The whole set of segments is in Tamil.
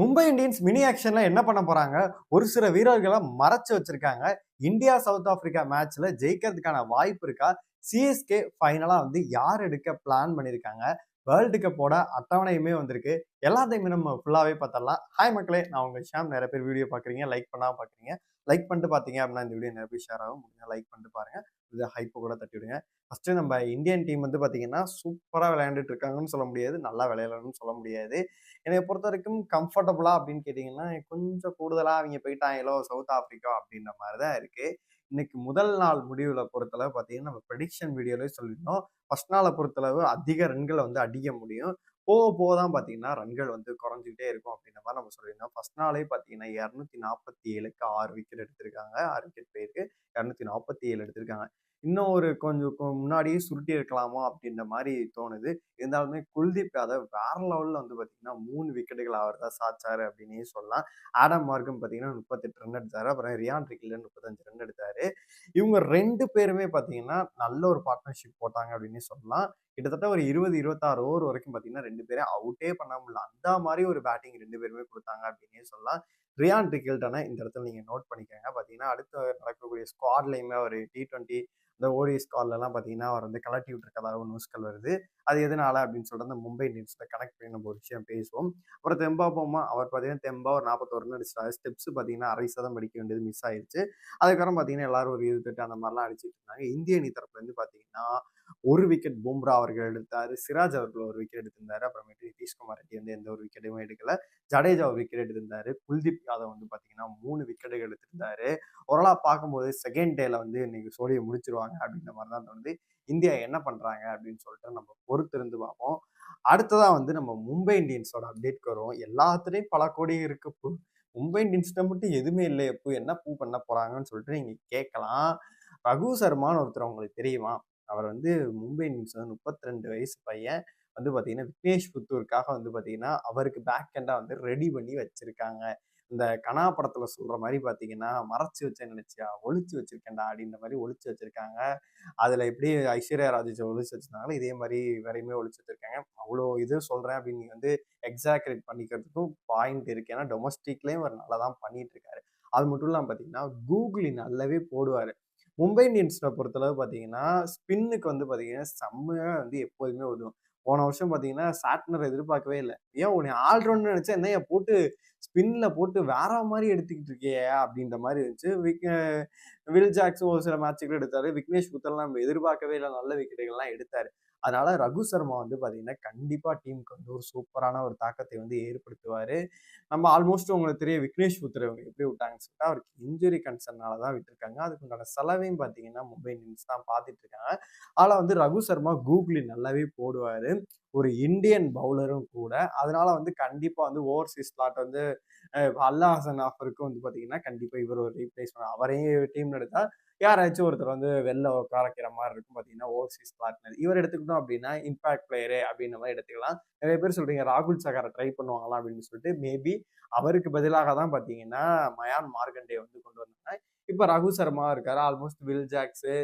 மும்பை இந்தியன்ஸ் மினி ஆக்ஷன்ல என்ன பண்ண போறாங்க? ஒரு சில வீரர்களை மறைச்சு வச்சிருக்காங்க. இந்தியா சவுத் ஆப்பிரிக்கா மேட்ச்ல ஜெயிக்கிறதுக்கான வாய்ப்பு இருக்கா? சிஎஸ்கே ஃபைனலா வந்து யார் எடுக்க பிளான் பண்ணியிருக்காங்க வேர்ல்டு கப்போட அட்டவணையுமே வந்திருக்கு. எல்லாத்தையுமே நம்ம ஃபுல்லாகவே பார்த்தரலாம் ஹாய் மக்களே நான் உங்கள் ஷாம் நிறைய பேர் வீடியோ பார்க்குறீங்க லைக் பண்ணாமல் பார்க்குறீங்க. லைக் பண்ணிட்டு பார்த்தீங்க அப்படின்னா இந்த வீடியோ நிறைய பேர் ஷேர் ஆகும். முடிஞ்சால் லைக் பண்ணிட்டு பாருங்க. இது ஹைப்பை கூட தட்டி விடுங்க ஃபஸ்ட்டு நம்ம இந்தியன் டீம் வந்து பார்த்தீங்கன்னா சூப்பராக விளையாண்டுட்டு இருக்காங்கன்னு சொல்ல முடியாது. நல்லா விளையாடணும்னு சொல்ல முடியாது. என்னை பொறுத்த வரைக்கும் கம்ஃபர்டபுளாக அப்படின்னு கேட்டிங்கன்னா கொஞ்சம் கூடுதலாக அவங்க போயிட்டாங்களோ சவுத் ஆஃப்ரிக்கா அப்படின்ற மாதிரி தான் இருக்குது இன்னைக்கு முதல் நாள் முடிவில் பொறுத்தளவு பார்த்தீங்கன்னா நம்ம ப்ரெடிக்ஷன் வீடியோலேயே சொல்லியிருந்தோம். ஃபர்ஸ்ட் நாளை பொறுத்தளவு அதிக ரன்களை வந்து அடிக்க முடியும். போக போக தான் பார்த்தீங்கன்னா ரன்கள் வந்து குறைஞ்சிக்கிட்டே இருக்கும் அப்படின்ற மாதிரி நம்ம சொல்லியிருந்தோம். ஃபர்ஸ்ட் நாளே பார்த்தீங்கன்னா இரநூத்தி நாற்பத்தி ஏழுக்கு ஆறு விக்கெட் எடுத்திருக்காங்க. ஆறு விக்கெட் போயிருக்கு. இரநூத்தி நாற்பத்தி ஏழு எடுத்திருக்காங்க. இன்னும் ஒரு கொஞ்சம் கொ- முன்னாடியே சுருட்டி இருக்கலாமோ அப்படின்ற மாதிரி தோணுது. இருந்தாலுமே குல்தீப் யாதவ் வேற லெவலில் வந்து பார்த்தீங்கன்னா மூணு விக்கெட்டுகள் அவர் தான் சாச்சாரு அப்படின்னே சொல்லலாம். ஆடம் மார்க்கும் பார்த்தீங்கன்னா முப்பத்தெட்டு ரன் எடுத்தார். அப்புறம் ரியான் ரிக்கில் முப்பத்தஞ்சு ரன் எடுத்தார். இவங்க ரெண்டு பேருமே பார்த்தீங்கன்னா நல்ல ஒரு பார்ட்னர்ஷிப் போட்டாங்க அப்படின்னு சொல்லலாம். கிட்டத்தட்ட ஒரு இருபது இருபத்தாறு ஓவர் வரைக்கும் பார்த்தீங்கன்னா ரெண்டு பேரும் அவுட்டே பண்ண முடியல. அந்த மாதிரி ஒரு பேட்டிங் ரெண்டு பேருமே கொடுத்தாங்க அப்படின்னே சொல்லலாம். ரியான் ரிக்கில்டனை இந்த இடத்துல நீங்கள் நோட் பண்ணிக்கோங்க. பார்த்தீங்கன்னா அடுத்து நடக்கக்கூடிய ஸ்குவாட்லையுமே ஒரு டி டுவெண்ட்டி இந்த ஓடி ஸ்குவாட்லலாம் பார்த்தீங்கன்னா அவர் வந்து கலட்டி விட்டுருக்கதாக நியூஸ்கள் வருது. அது எதனால அப்படின்னு சொல்லிட்டு அந்த மும்பை இந்தியன்ஸில் கனெக்ட் பண்ணி நம்ம ஒரு விஷயம் பேசுவோம். அப்புறம் தெம்பா போமா அவர் பார்த்தீங்கன்னா தெம்பா ஒரு நாற்பத்தோரு ரன் அடிச்சிட்டாரு. ஸ்டெப்ஸ் பார்த்தீங்கன்னா அரை சதம் அடிக்க வேண்டியது மிஸ் ஆயிடுச்சு அதுக்கப்புறம் பார்த்தீங்கன்னா எல்லாரும் ஒரு இருபத்தெட்டு அந்த மாதிரிலாம் அடிச்சிட்டு இருந்தாங்க. இந்திய அணி தரப்புலேருந்து பார்த்தீங்கன்னா ஒரு விக்கெட் பும்ரா அவர்கள் எடுத்தார் சிராஜ் அவர்கள் ஒரு விக்கெட் எடுத்திருந்தாரு அப்புறமேட்டு நிதிஷ்குமார் ரெட்டி வந்து எந்த ஒரு விக்கெட்டுமே எடுக்கல. ஜடேஜா ஒரு விக்கெட் எடுத்திருந்தாரு. குல்தீப் யாதவ் வந்து பார்த்தீங்கன்னா மூணு விக்கெட்டுகள் எடுத்திருந்தாரு. ஓரளா பார்க்கும்போது செகண்ட் டேல வந்து இன்னைக்கு சோழியை முடிச்சிருவாங்க அப்படின்ற மாதிரி தான் தோணுது. இந்தியா என்ன பண்ணுறாங்க அப்படின்னு சொல்லிட்டு நம்ம பொறுத்திருந்து பார்ப்போம். அடுத்ததாக வந்து நம்ம மும்பை இந்தியன்ஸோட அப்டேட் வரும். எல்லாத்துலேயும் பல கோடி இருக்கு மும்பை இந்தியன்ஸ்ட மட்டும் எதுவுமே இல்லை எப்போ என்ன பூ பண்ண போகிறாங்கன்னு சொல்லிட்டு நீங்கள் கேட்கலாம். ரகு சர்மான்னு ஒருத்தர் உங்களுக்கு தெரியுமா? அவர் வந்து மும்பை இந்தியன்ஸ் வந்து முப்பத்தி ரெண்டு வயசு பையன் வந்து பார்த்தீங்கன்னா விக்னேஷ் புத்தூருக்காக வந்து பார்த்தீங்கன்னா அவருக்கு பேக் ஹெண்டா வந்து ரெடி பண்ணி வச்சுருக்காங்க. இந்த கனா படத்தில் சொல்கிற மாதிரி பார்த்தீங்கன்னா மறைச்சி வச்சேன் நினைச்சியா? ஒழிச்சு வச்சுருக்கேன்டா அப்படின்ற மாதிரி ஒழிச்சு வச்சுருக்காங்க. அதில் எப்படி ஐஸ்வர்யா ராஜேஷ் ஒழிச்சு வச்சுருந்தாங்களோ இதே மாதிரி வேறையுமே ஒழிச்சு வச்சுருக்காங்க. அவ்வளோ இது சொல்கிறேன் அப்படின்னு வந்து எக்ஸாக்ரேட் பண்ணிக்கிறதுக்கும் பாயிண்ட் இருக்குது ஏன்னா டொமஸ்டிக்லேயும் அவர் நல்லா தான் பண்ணிட்டு இருக்காரு. அது மட்டும் இல்லாமல் பார்த்தீங்கன்னா கூகுளி நல்லாவே போடுவார். மும்பை இந்தியன்ஸை பொறுத்தளவு பார்த்தீங்கன்னா ஸ்பின்னுக்கு வந்து பார்த்தீங்கன்னா செம்மையாக வந்து எப்போதுமே உதவும். போன வருஷம் பார்த்தீங்கன்னா சாட்னர் எதிர்பார்க்கவே இல்லை. ஏன் உன்னை ஆல்ரவுண்ட் நினச்சா என்ன போட்டு ஸ்பின்ல போட்டு வேற மாதிரி எடுத்துக்கிட்டு இருக்கியே? அப்படின்ற மாதிரி இருந்துச்சு. விக் வில் ஜாக்ஸும் ஒரு சில மேட்சுகள் எடுத்தாரு. விக்னேஷ் புத்தர்லாம் நம்ம எதிர்பார்க்கவே இல்லை. நல்ல விக்கெட்டுகள்லாம் எடுத்தாரு. அதனால ரகு சர்மா வந்து பார்த்தீங்கன்னா கண்டிப்பாக டீமுக்கு வந்து ஒரு சூப்பரான ஒரு தாக்கத்தை வந்து ஏற்படுத்துவார். நம்ம ஆல்மோஸ்ட் உங்களுக்கு தெரிய விக்னேஷ் புத்திர இவங்க எப்படி விட்டாங்கன்னு சொல்லிட்டு அவருக்கு இன்ஜுரி கன்சர்னால தான் விட்டுருக்காங்க. அதுக்கு உண்டான செலவையும் பார்த்தீங்கன்னா மும்பை இந்தியன்ஸ் தான் பார்த்துட்டு இருக்காங்க. ஆனால் வந்து ரகு சர்மா கூகுளி நல்லாவே போடுவார். ஒரு இந்தியன் பவுலரும் கூட. அதனால வந்து கண்டிப்பாக வந்து ஓவர்சீஸ் ஸ்லாட் வந்து அல்லா ஹசன் ஆஃபருக்கு வந்து பார்த்தீங்கன்னா கண்டிப்பாக இவர் ஒரு ரீப்ளேஸ் பண்ண அவரையும் டீம்ல எடுத்தா யாராச்சும் ஒருத்தர் வந்து வெளில உட்கார வைக்கிற மாதிரி இருக்கும் பார்த்தீங்கன்னா ஓவர்சீஸ் பார்ட்னர் இவர் எடுத்துக்கிட்டோம் அப்படின்னா இம்பாக்ட் பிளேயரு அப்படின்ற மாதிரி எடுத்துக்கலாம். நிறைய பேர் சொல்றீங்க ராகுல் சகாரை ட்ரை பண்ணுவாங்களா அப்படின்னு சொல்லிட்டு மேபி அவருக்கு பதிலாக தான் பார்த்தீங்கன்னா மயான் மார்கண்டே வந்து கொண்டு வந்தாங்க. இப்போ ரகு சர்மா இருக்காரு ஆல்மோஸ்ட் வில் ஜாக்ஸு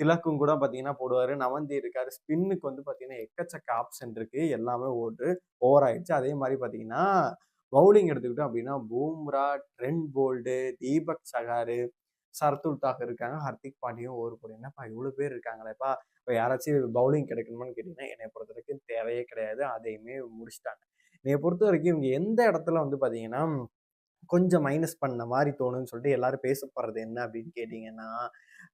திலக்கும் கூட பார்த்தீங்கன்னா போடுவார் நவந்தி இருக்காரு ஸ்பின்னுக்கு வந்து பார்த்தீங்கன்னா எக்கச்சக்க ஆப்ஷன் இருக்குது எல்லாமே ஓட்டு ஓவர் ஆயிடுச்சு. அதே மாதிரி பார்த்தீங்கன்னா பவுலிங் எடுத்துக்கிட்டோம் அப்படின்னா பூம்ரா ட்ரெண்ட் போல்டு தீபக் சகாரு சர்துல் தாக் இருக்காங்க. ஹர்திக் பாண்டியும் ஒரு போடு என்னப்பா இவ்வளோ பேர் இருக்காங்களேப்பா இப்போ யாராச்சும் பவுலிங் கிடைக்கணுமான்னு கேட்டிங்கன்னா என்னை பொறுத்த வரைக்கும் தேவையே கிடையாது. அதையுமே முடிச்சிட்டாங்க. என்னை பொறுத்த வரைக்கும் இவங்க எந்த இடத்துல வந்து பார்த்தீங்கன்னா கொஞ்சம் மைனஸ் பண்ண மாதிரி தோணுன்னு சொல்லிட்டு எல்லாரும் பேசப்படுறது என்ன அப்படின்னு கேட்டிங்கன்னா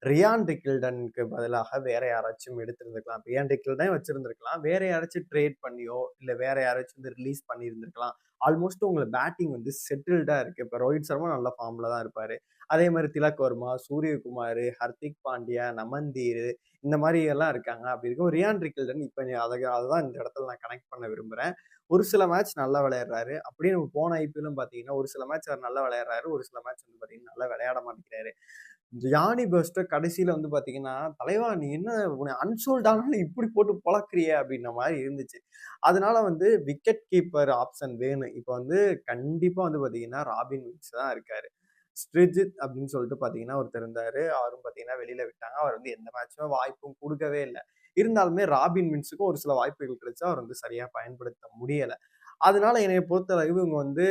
ரியான் ரிக்கில்டனுக்கு பதிலாக வேற யாராச்சும் எடுத்திருந்திருக்கலாம். Ryan Rickelton வச்சிருந்திருக்கலாம். வேற யாராச்சும் ட்ரேட் பண்ணியோ இல்லை வேற யாராச்சும் வந்து ரிலீஸ் பண்ணியிருந்திருக்கலாம். ஆல்மோஸ்ட் உங்களை பேட்டிங் வந்து செட்டில்டாக இருக்கு. இப்போ ரோஹித் சர்மா நல்ல ஃபார்மில் தான் இருப்பார். அதே மாதிரி திலக் வர்மா சூரியகுமார் ஹர்திக் பாண்டியா நமந்தீர் இந்த மாதிரி எல்லாம் இருக்காங்க. அப்படி இருக்கும். ரியான் ரிக்கில்டன் இப்போ அதை அதுதான் இந்த இடத்துல நான் கனெக்ட் பண்ண விரும்புகிறேன் ஒரு சில மேட்ச் நல்லா விளையாடுறாரு. அப்படியே நம்ம போன ஐபிஎல்லும் பார்த்தீங்கன்னா ஒரு சில மேட்ச் அவர் நல்லா விளையாடுறாரு. ஒரு சில மேட்ச் வந்து பார்த்தீங்கன்னா நல்லா விளையாட மாட்டேங்கிறாரு. ஜானி பெஸ்ட்டை கடைசியில் வந்து பார்த்தீங்கன்னா தலைவா நீ என்ன உன்னை அன்சோல்டானாலும் இப்படி போட்டு பழக்கிறிய? அப்படின்ற மாதிரி இருந்துச்சு. அதனால வந்து விக்கெட் கீப்பர் ஆப்ஷன் வேணும். இப்போ வந்து கண்டிப்பாக வந்து பார்த்தீங்கன்னா ராபின் வில்ஸ் தான் இருக்கார். ஸ்ட்ரிஜித் அப்படின்னு சொல்லிட்டு பார்த்தீங்கன்னா ஒருத்தர் இருந்தார். அவரும் பார்த்தீங்கன்னா வெளியில் விட்டாங்க. அவர் வந்து எந்த மேட்சுமே வாய்ப்பும் கொடுக்கவே இல்லை. இருந்தாலுமே ராபின் மின்ஸுக்கும் ஒரு சில வாய்ப்புகள் கிடைச்சா அவர் வந்து சரியாக பயன்படுத்த முடியலை. அதனால என்னை பொறுத்தளவு இவங்க வந்து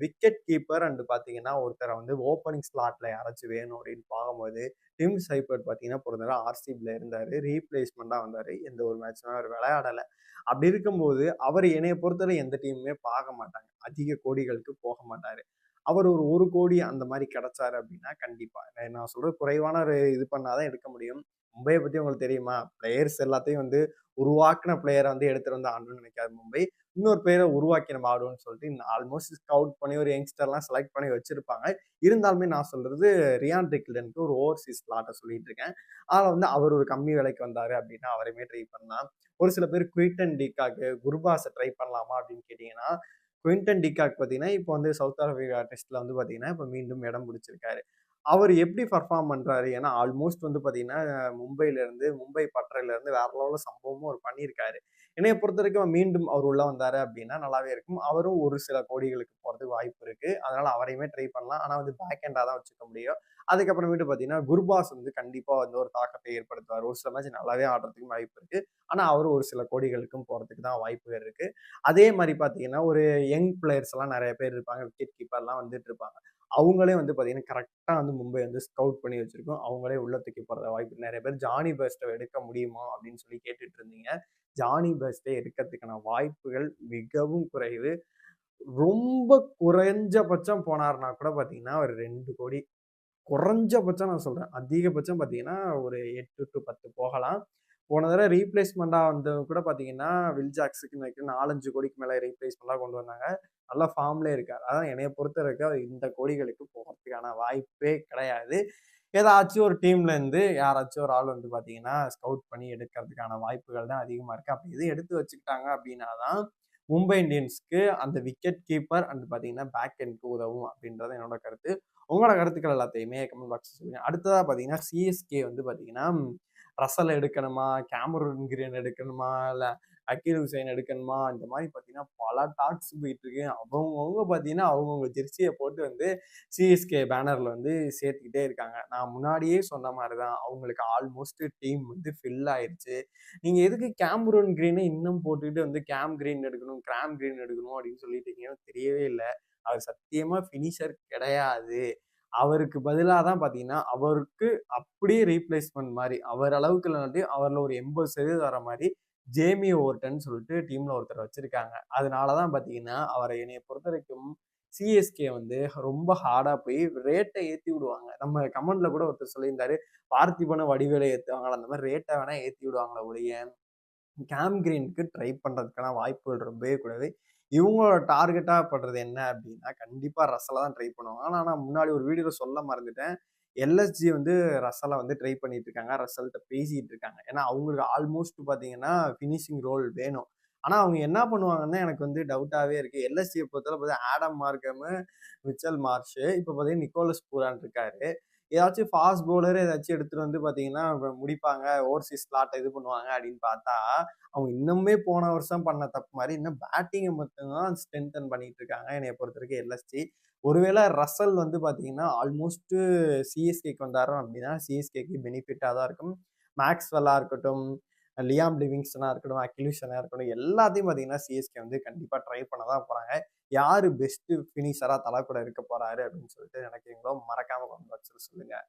விக்கெட் கீப்பர் அண்ட் பார்த்தீங்கன்னா ஒருத்தரை வந்து ஓப்பனிங் ஸ்லாட்ல யாராச்சும் வேணும் அப்படின்னு பார்க்கும்போது டிம் சைபர்ட் பார்த்தீங்கன்னா பொறுத்தவரை ஆர்சிபியில் இருந்தார். ரீப்ளேஸ்மெண்ட்டாக வந்தார். எந்த ஒரு மேட்ச்மே அவர் விளையாடலை. அப்படி இருக்கும்போது அவர் என்னைய பொறுத்தவரை எந்த டீமுமே பார்க்க மாட்டாங்க. அதிக கோடிகளுக்கு போக மாட்டார். அவர் ஒரு ஒரு கோடி அந்த மாதிரி கிடைச்சாரு அப்படின்னா கண்டிப்பாக நான் சொல்கிற குறைவான ஒரு இது பண்ணாதான் எடுக்க முடியும். மும்பையை பற்றி உங்களுக்கு தெரியுமா? பிளேயர்ஸ் எல்லாத்தையும் வந்து உருவாக்கின பிளேயரை வந்து எடுத்துகிட்டு வந்து ஆடணும்னு நினைக்காது மும்பை. இன்னொரு பேரை உருவாக்கி நம்ம ஆடுவோம்னு சொல்லிட்டு ஆல்மோஸ்ட் ஸ்கவுட் பண்ணி ஒரு யங்ஸ்டர்லாம் செலக்ட் பண்ணி வச்சிருப்பாங்க. இருந்தாலுமே நான் சொல்றது ரியான் ரிக்லனுக்கு ஒரு ஓவர்சீஸ் பிளாட்டை சொல்லிட்டு இருக்கேன். அதில் வந்து அவர் ஒரு கம்மி விலைக்கு வந்தார் அப்படின்னா அவரையுமே ட்ரை பண்ணலாம். ஒரு சில பேர் குவிட்டன் டிகாக்கு குருபாஸை ட்ரை பண்ணலாமா அப்படின்னு கேட்டிங்கன்னா குயின்டன் டிகாக் பார்த்தீங்கன்னா இப்போ வந்து சவுத் ஆஃப்ரிக்கா டெஸ்ட்டில் வந்து பார்த்தீங்கன்னா இப்போ மீண்டும் இடம் பிடிச்சிருக்காரு. அவர் எப்படி பர்ஃபார்ம் பண்ணுறாரு ஏன்னா ஆல்மோஸ்ட் வந்து பார்த்தீங்கன்னா மும்பையிலேருந்து மும்பை பட்டறையிலேருந்து வேற லெவலில் சம்பவமும் அவர் பண்ணியிருக்காரு. என்னைய பொறுத்த வரைக்கும் மீண்டும் அவர் உள்ள வந்தாரு அப்படின்னா நல்லாவே இருக்கும். அவரும் ஒரு சில கோடிகளுக்கு போகிறதுக்கு வாய்ப்பு இருக்கு. அதனால அவரையுமே ட்ரை பண்ணலாம். ஆனால் வந்து பேக் ஹேண்டாக தான் வச்சுக்க முடியும். அதுக்கப்புறமேட்டு பார்த்தீங்கன்னா குருபாஸ் வந்து கண்டிப்பாக வந்து ஒரு தாக்கத்தை ஏற்படுத்துவார். ஒரு சில மேட்ச் நல்லாவே ஆடுறதுக்கும் வாய்ப்பு இருக்கு. ஆனால் அவர் ஒரு சில கோடிகளுக்கும் போகிறதுக்கு தான் வாய்ப்புகள் இருக்கு. அதே மாதிரி பார்த்தீங்கன்னா ஒரு யங் பிளேயர்ஸ் எல்லாம் நிறைய பேர் இருப்பாங்க. விக்கெட் கீப்பர்லாம் வந்துட்டு இருப்பாங்க. அவங்களே வந்து பார்த்தீங்கன்னா கரெக்டாக வந்து மும்பை வந்து ஸ்கவுட் பண்ணி வச்சுருக்கோம். அவங்களே உள்ள தூக்கி போகிறத வாய்ப்பு நிறைய பேர் ஜானி பெஸ்ட்டை எடுக்க முடியுமா அப்படின்னு சொல்லி கேட்டுட்டு இருந்தீங்க. ஜானி பெஸ்ட்டை எடுக்கிறதுக்கான வாய்ப்புகள் மிகவும் குறைவு. ரொம்ப குறைஞ்சபட்சம் போனார்னா கூட பார்த்தீங்கன்னா ஒரு ரெண்டு கோடி. குறைஞ்சபட்சம் நான் சொல்கிறேன் அதிகபட்சம் பார்த்தீங்கன்னா ஒரு எட்டு டு பத்து போகலாம். போன தடவை ரீப்ளேஸ்மெண்ட்டாக வந்தவங்க கூட பார்த்தீங்கன்னா வில்ஜாக்ஸுக்கு நாலஞ்சு கோடிக்கு மேலே ரீப்ளேஸ்மெண்ட்டாக கொண்டு வந்தாங்க. நல்லா ஃபார்ம்லேயே இருக்கார். அதான் என்னைய பொறுத்த வரைக்கும் இந்த கோடிகளுக்கு போகிறதுக்கான வாய்ப்பே கிடையாது. ஏதாச்சும் ஒரு டீம்லேருந்து யாராச்சும் ஒரு ஆள் வந்து பார்த்தீங்கன்னா ஸ்கவுட் பண்ணி எடுக்கிறதுக்கான வாய்ப்புகள் தான் அதிகமாக இருக்குது அப்படி இது எடுத்து வச்சுக்கிட்டாங்க அப்படின்னா தான் மும்பை இந்தியன்ஸ்க்கு அந்த விக்கெட் கீப்பர் அண்ட் பார்த்தீங்கன்னா பேக் எண்ட்க்கு உதவும் அப்படின்றது என்னோட கருத்து. உங்களோட கருத்துக்கள் எல்லாத்தையுமே கமெண்ட் பாக்ஸ் சொல்லுங்க. அடுத்ததாக பார்த்தீங்கன்னா சிஎஸ்கே வந்து பார்த்தீங்கன்னா ரசல் எடுக்கணுமா? கேமரூன் கிரீன் எடுக்கணுமா? இல்லை அக்கீல் ஹுசைன் எடுக்கணுமா? இந்த மாதிரி பார்த்தீங்கன்னா பல டாக்ஸ் போயிட்டு இருக்கு அவங்கவுங்க பார்த்தீங்கன்னா அவங்கவுங்க ஜெர்சியை போட்டு வந்து சிஎஸ்கே பேனரில் வந்து சேர்த்துக்கிட்டே இருக்காங்க. நான் முன்னாடியே சொன்ன மாதிரி தான் அவங்களுக்கு ஆல்மோஸ்ட் டீம் வந்து ஃபில் ஆயிடுச்சு நீங்கள் எதுக்கு கேம்ரூன் கிரீனை இன்னும் போட்டுக்கிட்டு வந்து கேம் க்ரீன் எடுக்கணும் கிராம் க்ரீன் எடுக்கணும் அப்படின்னு சொல்லிட்டு தெரியவே இல்லை. அவர் சத்தியமாக ஃபினிஷர் கிடையாது. அவருக்கு பதிலாக தான் பார்த்தீங்கன்னா அவருக்கு அப்படியே ரீப்ளேஸ்மெண்ட் மாதிரி அவர் அளவுக்கு இல்லாட்டி அவரில் ஒரு எண்பது சதவீதம் வர மாதிரி ஜேமி ஓர்டன் சொல்லிட்டு டீம்ல ஒருத்தர் வச்சிருக்காங்க. அதனால தான் பார்த்தீங்கன்னா அவரை என்னைய பொறுத்த வரைக்கும் சிஎஸ்கே வந்து ரொம்ப ஹார்டாக போய் ரேட்டை ஏற்றி விடுவாங்க. நம்ம கமெண்ட்ல கூட ஒருத்தர் சொல்லியிருந்தாரு பார்த்திபனை வடிவேலை ஏற்றுவாங்களா அந்த மாதிரி ரேட்டை வேணா ஏற்றி விடுவாங்களே ஒழிய கேம் கிரீனுக்கு ட்ரை பண்ணுறதுக்கான வாய்ப்புகள் ரொம்பவே கூடாது இவங்களோட டார்கெட்டாக படுறது என்ன அப்படின்னா கண்டிப்பாக ரசலை தான் ட்ரை பண்ணுவாங்க. ஆனால் நான் முன்னாடி ஒரு வீடியோவில் சொல்ல மறந்துட்டேன். எல்எஸ்ஜி வந்து ரசலை வந்து ட்ரை பண்ணிட்டு இருக்காங்க ரசல்கிட்ட பேசிட்டு இருக்காங்க ஏன்னா அவங்களுக்கு ஆல்மோஸ்ட் பார்த்தீங்கன்னா ஃபினிஷிங் ரோல் வேணும். ஆனால் அவங்க என்ன பண்ணுவாங்கன்னா எனக்கு வந்து டவுட்டாகவே இருக்குது எல்எஸ்சியை பொறுத்தவரை பார்த்தீங்கன்னா ஆடம் மார்க்கம் மிச்சல் மார்ஷு இப்போ பார்த்தீங்கன்னா நிக்கோலஸ் பூரான் இருக்காரு. ஏதாச்சும் ஃபாஸ்ட் பவுலர் ஏதாச்சும் எடுத்துகிட்டு வந்து பார்த்தீங்கன்னா முடிப்பாங்க. ஓவர்சீஸ் ஸ்லாட்டை இது பண்ணுவாங்க அப்படின்னு பார்த்தா அவங்க இன்னுமே போன வருஷம் பண்ண தப்பு மாதிரி இன்னும் பேட்டிங்கை மட்டும்தான் ஸ்ட்ரென்தன் பண்ணிட்டு இருக்காங்க என்னை பொறுத்த வரைக்கும் எல்எஸ்ஜி ஒருவேளை ரசல் வந்து பார்த்தீங்கன்னா ஆல்மோஸ்ட்டு சிஎஸ்கேக்கு வந்தாரோ அப்படின்னா சிஎஸ்கேக்கு பெனிஃபிட்டாக தான் இருக்கும். மேக்ஸ்வெல்லாக இருக்கட்டும் லியாம் லிவிங்ஸ்டனாக இருக்கட்டும் அக்யூஷனாக இருக்கட்டும் எல்லாத்தையும் பார்த்தீங்கன்னா சிஎஸ்கே வந்து கண்டிப்பாக ட்ரை பண்ண தான் போகிறாங்க யார் பெஸ்ட்டு ஃபினிஷராக தலை கூட இருக்க போகிறாரு அப்படின்னு சொல்லிட்டு நினைக்கிறீங்களோ மறக்காமல் கமெண்ட் பாக்ஸில் சொல்லுங்கள்